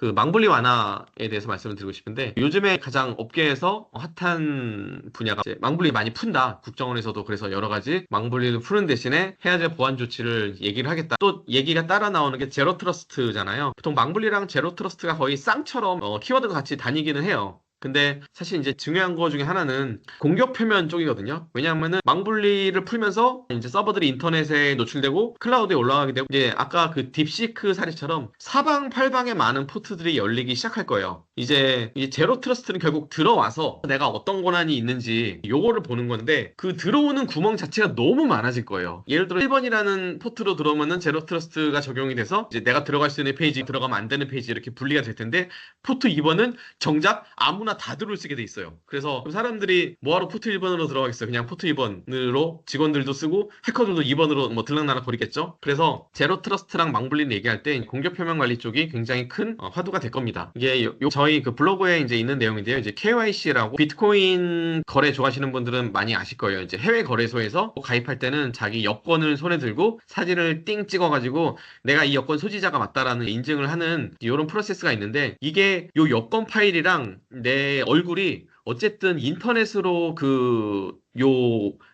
그 망블리 완화에 대해서 말씀을 드리고 싶은데 요즘에 가장 업계에서 핫한 분야가 망블리 많이 푼다. 국정원에서도 그래서 여러 가지 망블리를 푸는 대신에 해야 될 보안 조치를 얘기를 하겠다. 또 얘기가 따라 나오는 게 제로 트러스트잖아요. 보통 망블리랑 제로 트러스트가 거의 쌍처럼 어, 키워드가 같이 다니기는 해요. 근데 사실 이제 중요한 거 중에 하나는 공격 표면 쪽이거든요. 왜냐하면은 망블리를 풀면서 이제 서버들이 인터넷에 노출되고 클라우드에 올라가게 되고 이제 아까 그 딥시크 사례처럼 사방 팔방에 많은 포트들이 열리기 시작할 거예요. 이제 이 제로 트러스트는 결국 들어와서 내가 어떤 권한이 있는지 요거를 보는 건데 그 들어오는 구멍 자체가 너무 많아질 거예요. 예를 들어 1번이라는 포트로 들어오면은 제로 트러스트가 적용이 돼서 이제 내가 들어갈 수 있는 페이지 들어가면 안 되는 페이지 이렇게 분리가 될 텐데 포트 2번은 정작 아무나 다 들어올 수 있게 돼 있어요. 그래서 사람들이 뭐하러 포트 1번으로 들어가겠어요. 그냥 포트 2번으로 직원들도 쓰고 해커들도 2번으로 뭐 들락날락 거리겠죠. 그래서 제로 트러스트랑 망블리를 얘기할 때 공격 표면 관리 쪽이 굉장히 큰 어, 화두가 될 겁니다. 이게 요- 요- 저희 그 블로그에 이제 있는 내용인데요. 이제 KYC라고 비트코인 거래 좋아하시는 분들은 많이 아실 거예요. 이제 해외 거래소에서 가입할 때는 자기 여권을 손에 들고 사진을 띵 찍어가지고 내가 이 여권 소지자가 맞다라는 인증을 하는 이런 프로세스가 있는데 이게 요 여권 파일이랑 내 얼굴이 어쨌든 인터넷으로 그 요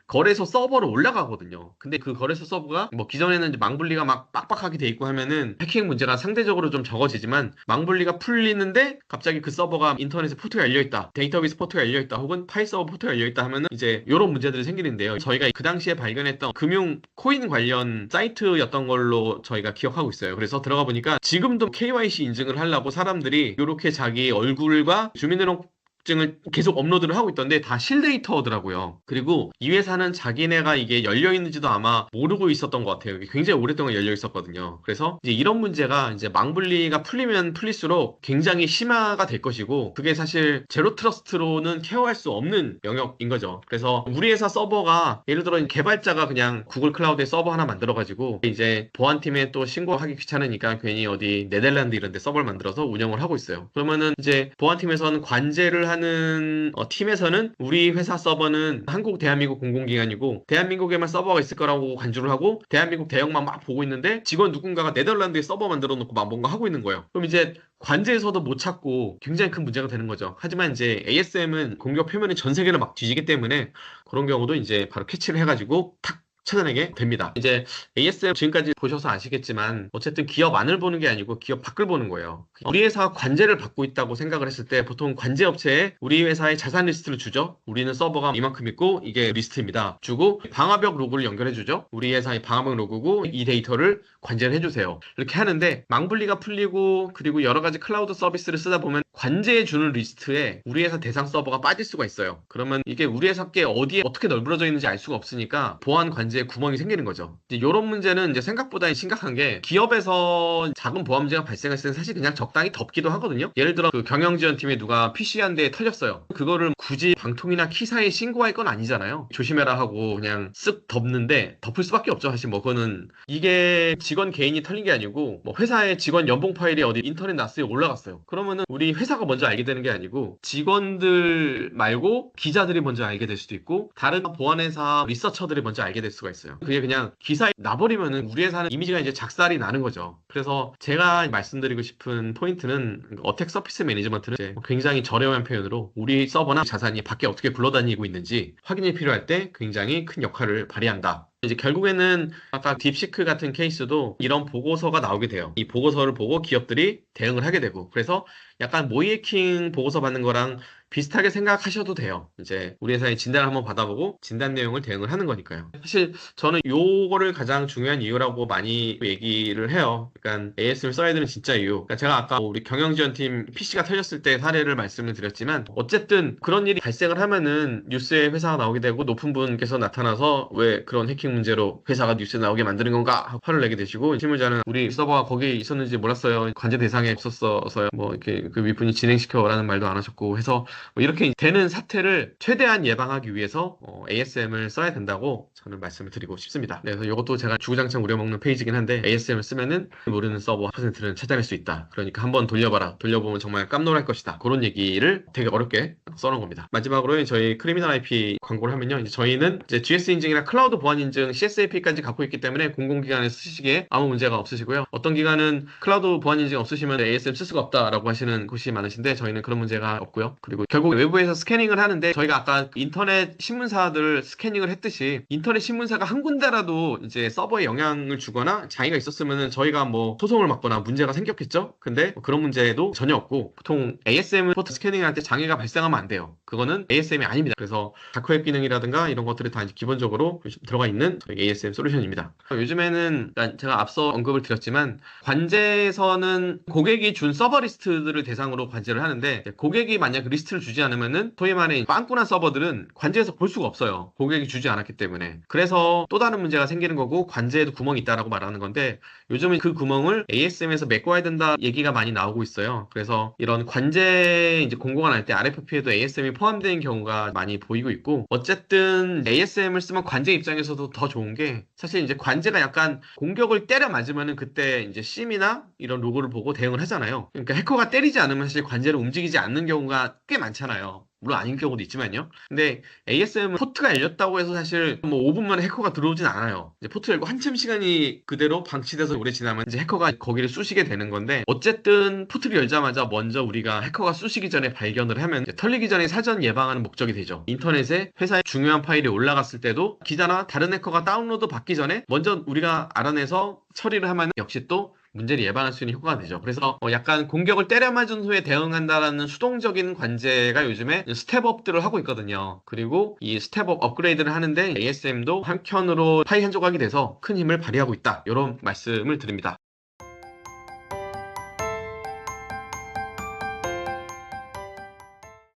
거래소 서버로 올라가거든요. 근데 그 거래소 서버가 뭐 기존에는 이제 망블리가 막 빡빡하게 돼 있고 하면은 해킹 문제가 상대적으로 좀 적어지지만 망블리가 풀리는데 갑자기 그 서버가 인터넷에 포트가 열려 있다. 데이터베이스 포트가 열려 있다. 혹은 파일 서버 포트가 열려 있다 하면은 이제 이런 문제들이 생기는데요. 저희가 그 당시에 발견했던 금융 코인 관련 사이트였던 걸로 저희가 기억하고 있어요. 그래서 들어가 보니까 지금도 KYC 인증을 하려고 사람들이 이렇게 자기 얼굴과 주민등록 증을 계속 업로드를 하고 있던데 다 실데이터더라고요. 그리고 이 회사는 자기네가 이게 열려 있는지도 아마 모르고 있었던 것 같아요. 굉장히 오랫동안 열려 있었거든요. 그래서 이제 이런 문제가 이제 망블리가 풀리면 풀릴수록 굉장히 심화가 될 것이고 그게 사실 제로 트러스트로는 케어할 수 없는 영역인 거죠. 그래서 우리 회사 서버가 예를 들어 개발자가 그냥 구글 클라우드에 서버 하나 만들어 가지고 이제 보안팀에 또 신고하기 귀찮으니까 괜히 어디 네덜란드 이런 데 서버를 만들어서 운영을 하고 있어요. 그러면은 이제 보안팀에서는 관제를 하는 어, 팀에서는 우리 회사 서버는 한국 대한민국 공공기관이고 대한민국에만 서버가 있을 거라고 간주를 하고 대한민국 대형만 막 보고 있는데 직원 누군가가 네덜란드에 서버 만들어 놓고 막 뭔가 하고 있는 거예요. 그럼 이제 관제에서도 못 찾고 굉장히 큰 문제가 되는 거죠. 하지만 이제 ASM은 공격 표면이 전 세계를 막 뒤지기 때문에 그런 경우도 이제 바로 캐치를 해가지고 탁 찾아내게 됩니다. 이제 ASM 지금까지 보셔서 아시겠지만 어쨌든 기업 안을 보는 게 아니고 기업 밖을 보는 거예요. 우리 회사가 관제를 받고 있다고 생각을 했을 때 보통 관제 업체에 우리 회사의 자산 리스트를 주죠. 우리는 서버가 이만큼 있고 이게 리스트입니다. 주고 방화벽 로그를 연결해 주죠. 우리 회사의 방화벽 로그고 이 데이터를 관제를 해주세요. 이렇게 하는데 망블리가 풀리고 그리고 여러 가지 클라우드 서비스를 쓰다 보면 관제해 주는 리스트에 우리 회사 대상 서버가 빠질 수가 있어요. 그러면 이게 우리 회사 게 어디에 어떻게 널브러져 있는지 알 수가 없으니까 보안 관제 에 구멍이 생기는 거죠. 이제 이런 문제는 이제 생각보다 심각한 게 기업에서 작은 보안 문제가 발생했을 때 사실 그냥 적당히 덮기도 하거든요. 예를 들어 그 경영지원팀에 누가 PC 한 대 털렸어요. 그거를 굳이 방통이나 키사에 신고할 건 아니잖아요. 조심해라 하고 그냥 쓱 덮는데 덮을 수밖에 없죠. 사실 뭐 그거는 이게 직원 개인이 털린 게 아니고 뭐 회사의 직원 연봉 파일이 어디 인터넷 나스에 올라갔어요. 그러면은 우리 회사가 먼저 알게 되는 게 아니고 직원들 말고 기자들이 먼저 알게 될 수도 있고 다른 보안회사 리서처들이 먼저 알게 될 수가 있어요. 그게 그냥 기사에 나버리면은 우리 회사는 이미지가 이제 작살이 나는 거죠. 그래서 제가 말씀드리고 싶은 포인트는 어택 서피스 매니지먼트는 굉장히 저렴한 표현으로 우리 서버나 자산이 밖에 어떻게 굴러다니고 있는지 확인이 필요할 때 굉장히 큰 역할을 발휘한다. 이제 결국에는 아까 딥시크 같은 케이스도 이런 보고서가 나오게 돼요. 이 보고서를 보고 기업들이 대응을 하게 되고 그래서 약간 모이해킹 보고서 받는 거랑 비슷하게 생각하셔도 돼요. 이제 우리 회사의 진단을 한번 받아보고 진단 내용을 대응을 하는 거니까요. 사실 저는 요거를 가장 중요한 이유라고 많이 얘기를 해요. 그러니까 AS를 써야 되는 진짜 이유. 그러니까 제가 아까 우리 경영지원팀 PC가 터졌을 때 사례를 말씀을 드렸지만 어쨌든 그런 일이 발생을 하면은 뉴스에 회사가 나오게 되고 높은 분께서 나타나서 왜 그런 해킹 문제로 회사가 뉴스에 나오게 만드는 건가 하고 화를 내게 되시고 실무자는 우리 서버가 거기에 있었는지 몰랐어요. 관제 대상에 없었어서요. 뭐 이렇게 그 윗분이 진행시켜라는 말도 안 하셨고 해서 뭐 이렇게 되는 사태를 최대한 예방하기 위해서 어, ASM을 써야 된다고 저는 말씀을 드리고 싶습니다. 네, 그래서 이것도 제가 주구장창 우려먹는 페이지긴 한데 ASM을 쓰면은 모르는 서버 퍼센트는 찾아낼 수 있다. 그러니까 한번 돌려봐라. 돌려보면 정말 깜놀할 것이다. 그런 얘기를 되게 어렵게 써놓은 겁니다. 마지막으로 저희 크리미널 IP 광고를 하면요. 이제 저희는 이제 GS 인증이나 클라우드 보안 인증 등등 CSAP까지 갖고 있기 때문에 공공기관에서 쓰시기에 아무 문제가 없으시고요. 어떤 기관은 클라우드 보안 인증 없으시면 ASM 쓸 수가 없다라고 하시는 곳이 많으신데 저희는 그런 문제가 없고요. 그리고 결국 외부에서 스캐닝을 하는데 저희가 아까 인터넷 신문사들 스캐닝을 했듯이 인터넷 신문사가 한 군데라도 이제 서버에 영향을 주거나 장애가 있었으면 저희가 뭐 소송을 받거나 문제가 생겼겠죠. 근데 뭐 그런 문제도 전혀 없고 보통 ASM 포트 스캐닝할 때 장애가 발생하면 안 돼요. 그거는 ASM이 아닙니다. 그래서 다크웹 기능이라든가 이런 것들이 다 기본적으로 들어가 있는 저희 ASM 솔루션입니다. 요즘에는 제가 앞서 언급을 드렸지만 관제에서는 고객이 준 서버 리스트들을 대상으로 관제를 하는데 고객이 만약 그 리스트를 주지 않으면은 소위 말해 빵꾸난 서버들은 관제에서 볼 수가 없어요. 고객이 주지 않았기 때문에. 그래서 또 다른 문제가 생기는 거고 관제에도 구멍이 있다라고 말하는 건데 요즘은 그 구멍을 ASM에서 메꿔야 된다 얘기가 많이 나오고 있어요. 그래서 이런 관제 이제 공고가 날 때 RFP에도 ASM이 포함되는 경우가 많이 보이고 있고 어쨌든 ASM을 쓰면 관제 입장에서도 더 좋은 게 사실 이제 관제가 약간 공격을 때려 맞으면은 그때 이제 심이나 이런 로고를 보고 대응을 하잖아요. 그러니까 해커가 때리지 않으면 사실 관제를 움직이지 않는 경우가 꽤 많잖아요. 물론 아닌 경우도 있지만요. 근데 ASM은 포트가 열렸다고 해서 사실 뭐 5분 만에 해커가 들어오진 않아요. 포트 열고 한참 시간이 그대로 방치돼서 오래 지나면 이제 해커가 거기를 쑤시게 되는 건데 어쨌든 포트를 열자마자 먼저 우리가 해커가 쑤시기 전에 발견을 하면 털리기 전에 사전 예방하는 목적이 되죠. 인터넷에 회사의 중요한 파일이 올라갔을 때도 기자나 다른 해커가 다운로드 받기 전에 먼저 우리가 알아내서 처리를 하면 역시 또 문제를 예방할 수 있는 효과가 되죠. 그래서 어, 약간 공격을 때려 맞은 후에 대응한다라는 수동적인 관제가 요즘에 스텝업들을 하고 있거든요. 그리고 이 스텝업 업그레이드를 하는데 ASM도 한켠으로 파이 한 조각이 돼서 큰 힘을 발휘하고 있다. 이런 말씀을 드립니다.